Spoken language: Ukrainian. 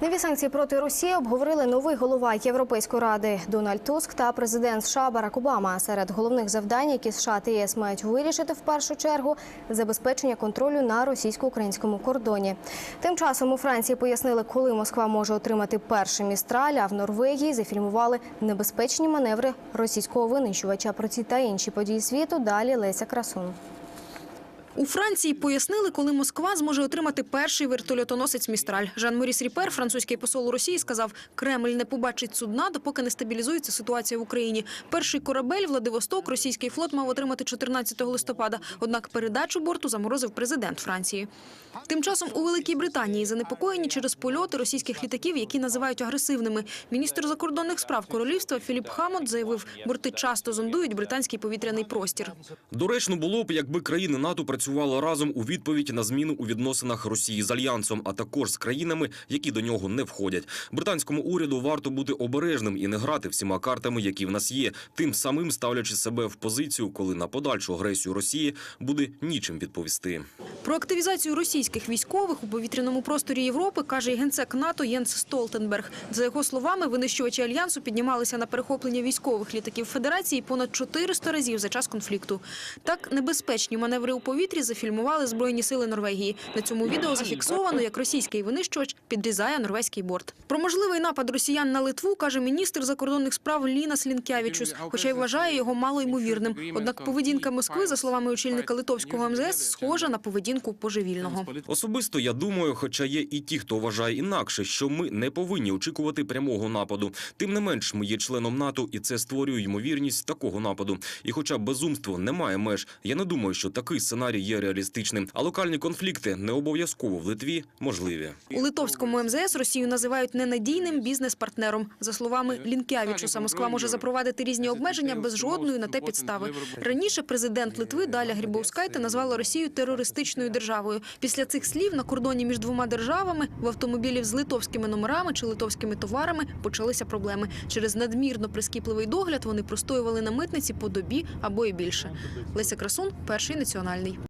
Нові санкції проти Росії обговорили новий голова Європейської ради Дональд Туск та президент США Барак Обама. Серед головних завдань, які США та ЄС мають вирішити в першу чергу, забезпечення контролю на російсько-українському кордоні. Тим часом у Франції пояснили, коли Москва може отримати перший містраль. А в Норвегії зафільмували небезпечні маневри російського винищувача. Про ці та інші події світу далі Леся Красун. У Франції пояснили, коли Москва зможе отримати перший вертольотоносець Містраль. Жан Моріс Ріпер, французький посол у Росії, сказав, Кремль не побачить судна, допоки не стабілізується ситуація в Україні. Перший корабель Владивосток російський флот мав отримати 14 листопада. Однак передачу борту заморозив президент Франції. Тим часом у Великій Британії занепокоєні через польоти російських літаків, які називають агресивними. Міністр закордонних справ королівства Філіп Хамот заявив, борти часто зондують британський повітряний простір. Доречно було б, якби країни НАТО працювали разом у відповідь на зміну у відносинах Росії з альянсом, а також з країнами, які до нього не входять. Британському уряду варто бути обережним і не грати всіма картами, які в нас є, тим самим ставлячи себе в позицію, коли на подальшу агресію Росії буде нічим відповісти. Про активізацію російських військових у повітряному просторі Європи каже і генсек НАТО Єнс Столтенберг. За його словами, винищувачі альянсу піднімалися на перехоплення військових літаків Федерації понад 400 разів за час конфлікту. Так небезпечні маневри у повітрі зафільмували збройні сили Норвегії. На цьому відео зафіксовано, як російський винищувач підрізає норвезький борт. Про можливий напад росіян на Литву каже міністр закордонних справ Лінас Лінкявічус, хоча й вважає його малоймовірним. Однак поведінка Москви, за словами очільника литовського МЗС, схожа на поведінку божевільного. Особисто я думаю, хоча є і ті, хто вважає інакше, що ми не повинні очікувати прямого нападу. Тим не менш, ми є членом НАТО, і це створює ймовірність такого нападу. І хоча безумство не має меж, я не думаю, що такий сценарій є реалістичним. А локальні конфлікти не обов'язково в Литві можливі. У литовському МЗС Росію називають ненадійним бізнес-партнером. За словами Лінкявічуса, Москва може запровадити різні обмеження без жодної на те підстави. Раніше президент Литви Даля Грібовскайте назвала Росію терористичною державою. Після цих слів на кордоні між двома державами в автомобілів з литовськими номерами чи литовськими товарами почалися проблеми. Через надмірно прискіпливий догляд вони простоювали на митниці по добі або і більше. Леся Красун, перший національний.